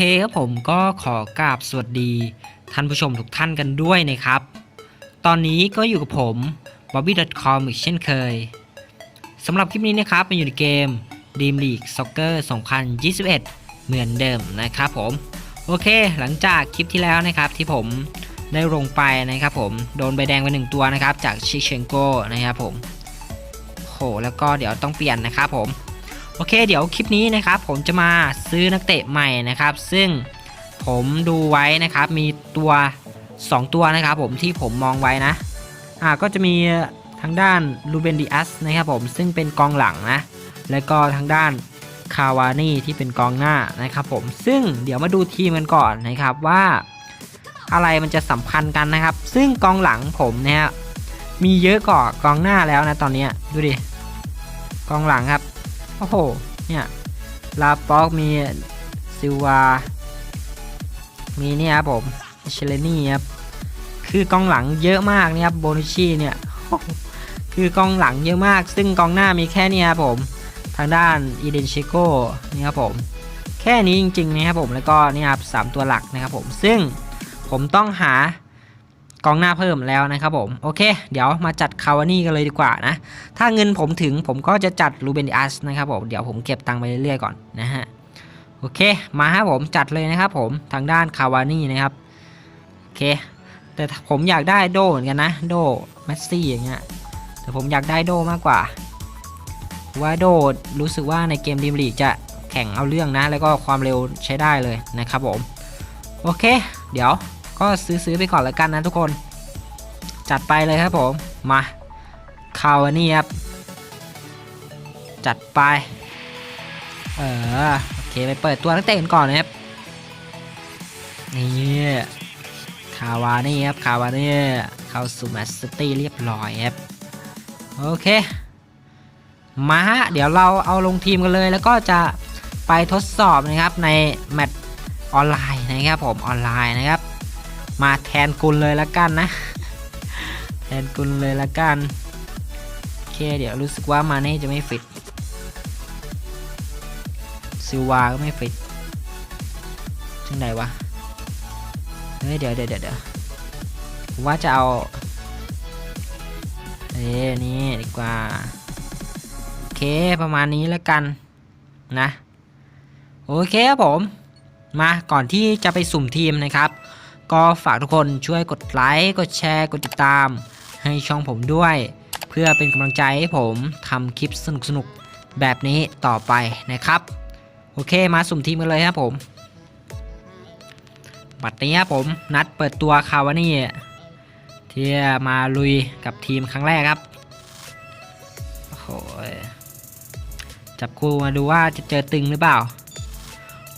เคครับผมก็ขอกราบสวัสดี ท่านผู้ชมทุกท่านกันด้วยนะครับ ตอนนี้ก็อยู่กับผม bobby.com อีกเช่นเคยสำหรับคลิปนี้นะครับมันอยู่ในเกม Dream League Soccer 2021 เหมือนเดิมนะครับผม โอเคหลังจากคลิปที่แล้วนะครับที่ผมได้ลงไปนะครับผมโดนใบแดงไปหนึ่งตัวนะครับจากชิเชนโกนะครับผมโหแล้วก็เดี๋ยวต้องเปลี่ยนนะครับผม โอเค เดี๋ยวคลิปนี้นะครับผมจะมาซื้อนักเตะใหม่นะครับ ซึ่งผมดูไว้นะครับ มีตัว 2 ตัวนะครับ ผมที่ผมมองไว้นะอ่าก็จะมีทางด้านลูเบนดิอัสนะครับผมซึ่งเป็นกองหลังนะ และก็ทางด้านคาวานี่ที่เป็นกองหน้านะครับผมซึ่งเดี๋ยวมาดูทีมกันก่อนนะครับว่า อะไรมันจะสัมพันธ์กันนะครับ ซึ่งกองหลังผมเนี่ยมีเยอะกว่ากองหน้าแล้วนะตอนนี้ดูดิกองหลังครับ โอ้โห เนี่ย ลาป็อกมีซิวา มีเนี่ยครับผมเชเลนี่ครับ คือกองหลังเยอะมากเนี่ยครับโบนุชีเนี่ย คือกองหลังเยอะมาก ซึ่งกองหน้ามีแค่นี่ยครับผม ทางด้านอีเดนเชโกนี่ครับผม แค่นี้จริงๆนะครับผม แล้วก็นี่ครับสามตัวหลักนะครับผม ซึ่งผมต้องหา กองหน้าเพิ่มแล้วนะครับผมโอเค เดี๋ยวมาจัดคาวานี่กันเลยดีกว่านะ ถ้าเงินผมถึงผมก็จะจัดรูเบนดิอัสนะครับผมเดี๋ยวผมเก็บตังค์ไปเรื่อยๆก่อนนะฮะโอเคมาฮะผมจัดเลยนะครับผมทางด้านคาวานี่นะครับโอเค แต่ผมอยากได้โดเหมือนกันนะโดแมสซี่อย่างเงี้ยแต่ผมอยากได้โดมากกว่าว่าโดรู้สึกว่าในเกมดีมลีกจะแข่งเอาเรื่องนะ แล้วก็ความเร็วใช้ได้เลยนะครับผม โอเค เดี๋ยว ก็ซื้อๆไปก่อนแล้วกันนะทุกคน จัดไปเลยครับผม มาคาวานี่ครับ จัดไป เออ โอเค ไปเปิดตัวนักเตะกันก่อนนะครับ นี่คาวานี่ครับ คาวานี่เข้าสู่แมตช์ซิตี้เรียบร้อยครับ โอเค มาฮะ เดี๋ยวเราเอาลงทีมกันเลย แล้วก็จะไปทดสอบนะครับในแมตช์ออนไลน์นะครับผม ออนไลน์นะครับ มาแทนกุลเลยละกันนะ แทนกุลเลยละกันโอเคเดี๋ยวรู้สึกว่ามาเน่จะไม่ฟิตซิวาก็ไม่ฟิตจังไดวะเฮ้ยเดี๋ยวเดี๋ยวเดี๋ยวว่าจะเอาเอ้นี่ดีกว่าโอเคประมาณนี้แล้วกันนะ โอเคครับผม มาก่อนที่จะไปสุ่มทีมนะครับ ก็ฝากทุกคนช่วยกดไลค์ กดแชร์ กดติดตาม ให้ช่องผมด้วย เพื่อเป็นกำลังใจให้ผมทำคลิปสนุกๆ แบบนี้ต่อไปนะครับ โอเคมาสุ่มทีมกันเลยครับผมบัดนี้ครับผมนัดเปิดตัวคาวานี่ที่มาลุยกับทีมครั้งแรกครับโอ้โหจับคู่มาดูว่าจะเจอตึงหรือเปล่า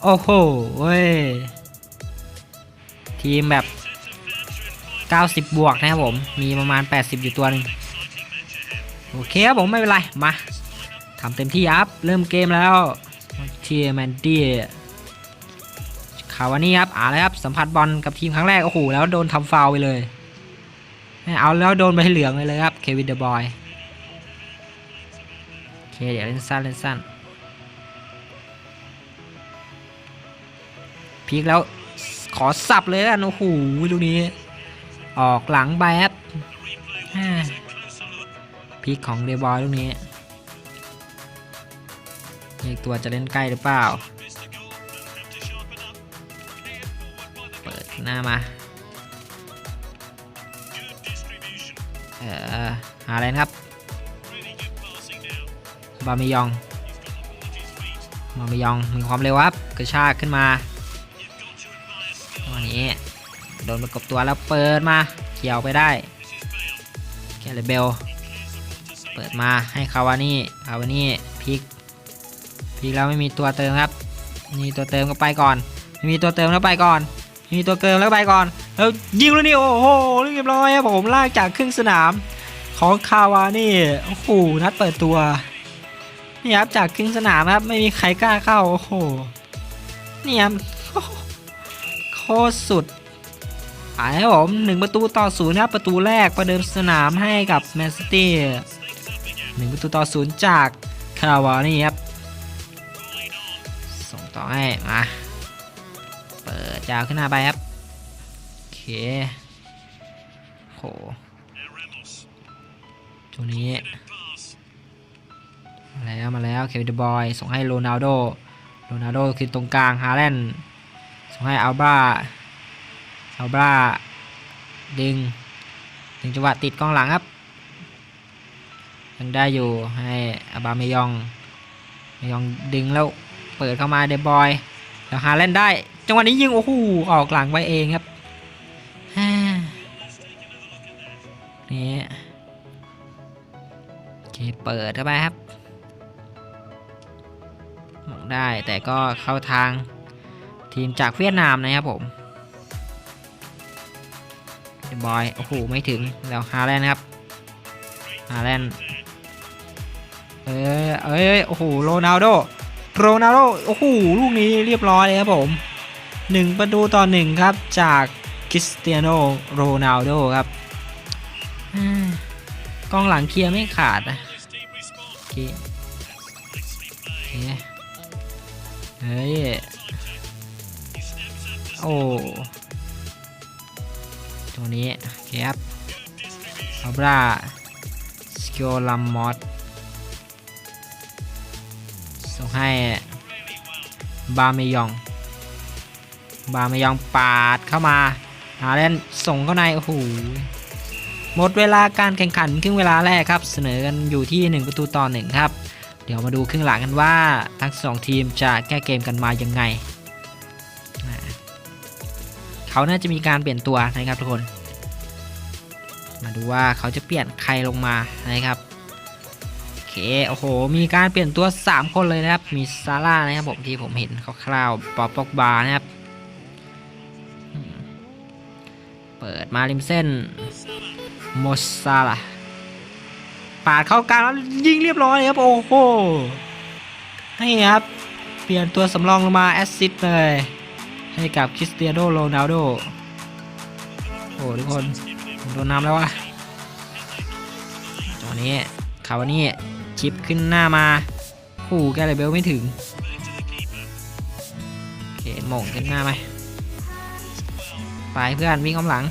โอ้โหเว้ย ทีมแบบ 90 บวกนะครับผม มีประมาณ 80 อยู่ตัวหนึ่งโอเคครับผมไม่เป็นไร มาทำเต็มที่ครับเริ่มเกมแล้วเทียแมนดี้คาวานี่ครับอ่าแล้วครับ สัมผัสบอลกับทีมครั้งแรก โอ้โห แล้วโดนทำฟาวไปเลย เอาแล้วโดนไปเหลืองเลยเลยครับ เควินเดอะบอยโอเคเดี๋ยวเล่นสั้นเล่นสั้นพีกแล้ว อสับเลยกันโอ้โหลูกนี้ ออกหลังไปครับอ่าพีกของเดบอยลูกนี้อีกตัวจะเล่นใกล้หรือเปล่า เปิดหน้ามา เออหาอะไรครับ บามิยอง บามิยองมีความเร็วครับ กระชากขึ้นมา นี้ โดนประกบตัวแล้วเปิดมาเกี่ยวไปได้แกเลเบลเปิดมาให้คาวานี่คาวานี่พลิกพลิกแล้วไม่มีตัวเติมครับมีตัวเติมก็ไปก่อนไม่มีตัวเติมแล้วไปก่อนมีตัวเติมแล้วไปก่อนแล้วยิงแล้วนี่โอ้โหเรียบร้อยครับผมลากจากครึ่งสนามของคาวานี่โอ้โหนัดเปิดตัวนี่ครับจากครึ่งสนามครับไม่มีใครกล้าเข้าโอ้โหนี่ครับ ตรสุดอ่าครับผมหนึ่งประตูต่อศูนย์ครับประตูแรกประเดิมสนามให้กับแมนซิตี้หนึ่งประตูต่อศูนย์จากคาวานี่ครับส่งต่อให้มาเปิดยาวขึ้นหน้าไปครับโอเคโหตัวนี้มาแล้วมาแล้วเควินเดบอยส่งให้โรนัลโดโรนัลโดคือตรงกลางฮาแลนด์ ให้อัลบราอัลบราดึงถึงจังหวะติดกองหลังครับ ยังได้อยู่ให้อาบาเมยองเมยองดึงแล้วเปิดเข้ามาเดบอย แล้วฮาแลนได้ จังหวะนี้ยิงโอ้โหออกหลังไปเองครับนี่โอเคเปิดเข้าไปครับมองได้แต่ก็เข้าทาง ทีมจากเวียดนามนะครับผมเดบอย โอ้โห ไม่ถึง แล้วฮาแลนด์ครับฮาแลนด์เออเอ้ย โอ้โห โรนัลโด โรนัลโด โอ้โห ลูกนี้เรียบร้อยเลยครับผมหนึ่งประตูต่อหนึ่งครับ จากคริสเตียโนโรนัลโดครับกองหลังเคลียร์ไม่ขาดนะโอเคโอเคเฮ้ย โอ้ตัวนี้เคครับอับราสกิโอลัมมอสส่งให้บาเมยอง บาเมยองปาดเข้ามา หาเล่นส่งเข้าใน โอ้โห หมดเวลาการแข่งขันครึ่งเวลาแรกครับ เสนอกันอยู่ที่ 1 ประตูต่อ1ครับ เดี๋ยวมาดูครึ่งหลังกันว่าทั้งสองทีมจะแก้เกมกันมายังไง เขาน่าจะมีการเปลี่ยนตัวนะครับทุกคน มาดูว่าเขาจะเปลี่ยนใครลงมานะครับโอเคโอ้โห มีการเปลี่ยนตัว 3 คนเลยนะครับ มีซาร่านะครับผมที่ผมเห็นคร่าวๆปอปอกบานะครับ เปิดมาริมเส้นโมซาล่ะปาดเข้ากลางแล้วยิงเรียบร้อยครับโอ้โหให้ครับ เปลี่ยนตัวสำรองลงมาแอสซิสต์เลย ให้กับคริสเตียโนโรนัลโดโอ้ทุกคนโดนน้ำแล้ววะตอนนี้คาวานี่ชิปขึ้นหน้ามาคู่แกเลยเบลไม่ถึงโอเคหม่งขึ้นหน้าไปไปเพื่อนวิ่งข้างหลัง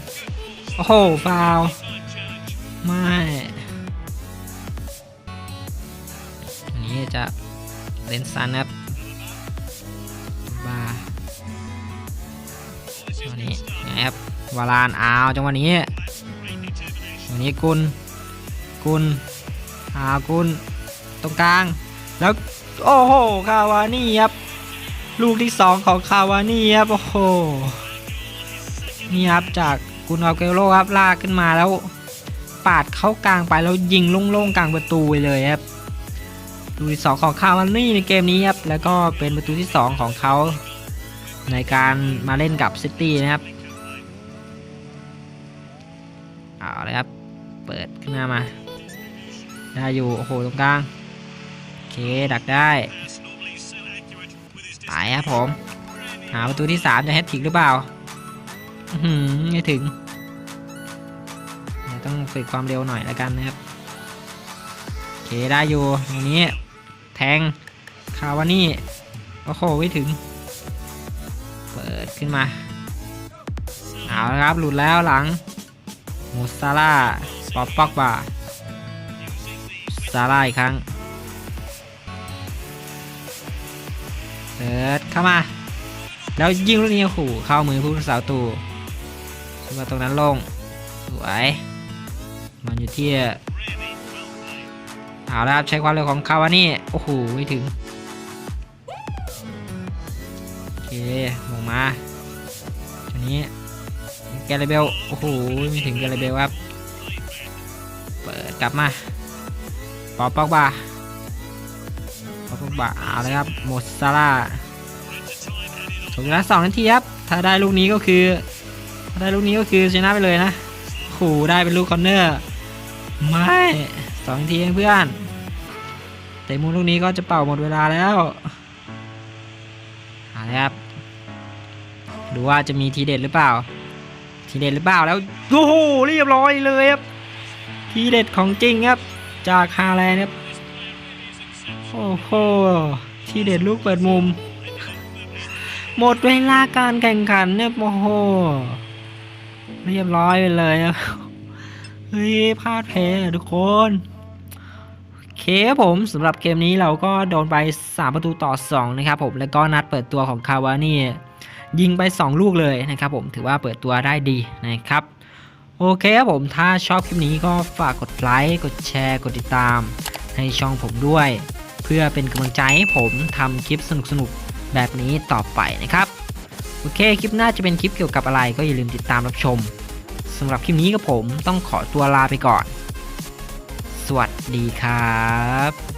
โอ้โหฟาวไม่อันนี้จะเล่นซันครับ ตัวนี้นะครับวาลานอ้าวจังหวะนี้จังหวะนี้กุลกุลอากุลตรงกลาง แล้วโอ้โหคาวานี่ครับลูกที่สองของคาวานี่ครับโอ้โหนี่ครับจากกุนอาเกโรครับลากขึ้นมาแล้ว ปาดเข้ากลางไปแล้วยิงโล่งๆกลางประตูไปเลยครับประตูที่สองของคาวานี่ในเกมนี้ครับแล้วก็เป็นประตูที่สองของเขา ในการมาเล่นกับซิตี้นะครับเอาเลยครับ เปิดขึ้นมามา ได้อยู่ โอ้โห ตรงกลาง โอเค ดักได้ไปครับผม หาประตูที่ 3 จะแฮตทิกหรือเปล่าหือไม่ถึง ต้องฝึกความเร็วหน่อยแล้วกันนะครับ โอเค ได้อยู่ตรงนี้ แทง คาวานี่ โอ้โห ไม่ถึง ปิดขึ้นมาเอาละครับหลุดแล้วหลังมูซาร่าป๊อปปอกบาซาร่าอีกครั้งเปิดเข้ามา แล้วยิงลูกนี้โอ้โหเข้ามือผู้รักษาประตูคือว่าตรงนั้นลงสวยมันอยู่ที่เอาละครับใช้ความเร็วของคาวานี่โอ้โหไม่ถึงโอเคลง มาทีนี้แกเรเบลโอ้โหไม่ถึงแกเรเบลครับ เปิดกลับมาปอปอกบาปอปอกบาเอาเลยครับโมดซาร่าจบเวลาสองนาทีครับ ถ้าได้ลูกนี้ก็คือถ้าได้ลูกนี้ก็คือชนะไปเลยนะโอ้โหได้เป็นลูกคอนเนอร์ ไม่สองนาทีเองเพื่อน แต่มูลลูกนี้ก็จะเป่าหมดเวลาแล้ว ดูว่าจะมีทีเด็ดหรือเปล่า ทีเด็ดหรือเปล่าแล้วโอ้โหเรียบร้อยเลยครับ ทีเด็ดของจริงครับ จากฮาแลนด์ครับโอ้โหทีเด็ดลูกเปิดมุม หมดเวลาการแข่งขันเนี่ยโอ้โหเรียบร้อยไปเลยอะเฮ้ยพลาดแพ้ทุกคนเคผมสำหรับเกมนี้เราก็โดนไป 3 ประตูต่อ 2 นะครับผม แล้วก็นัดเปิดตัวของคาวานี่ ยิงไป 2 ลูกเลยนะครับผมถือว่าเปิดตัวได้ดีนะครับ โอเคครับผมถ้าชอบคลิปนี้ก็ฝากกดไลค์กดแชร์ กดติดตาม ให้ช่องผมด้วย เพื่อเป็นกำลังใจให้ผมทำคลิปสนุกๆแบบนี้ต่อไปนะครับ โอเคคลิปหน้าจะเป็นคลิปเกี่ยวกับอะไรก็อย่าลืมติดตามรับชมสำหรับคลิปนี้กับผมต้องขอตัวลาไปก่อน สวัสดีครับ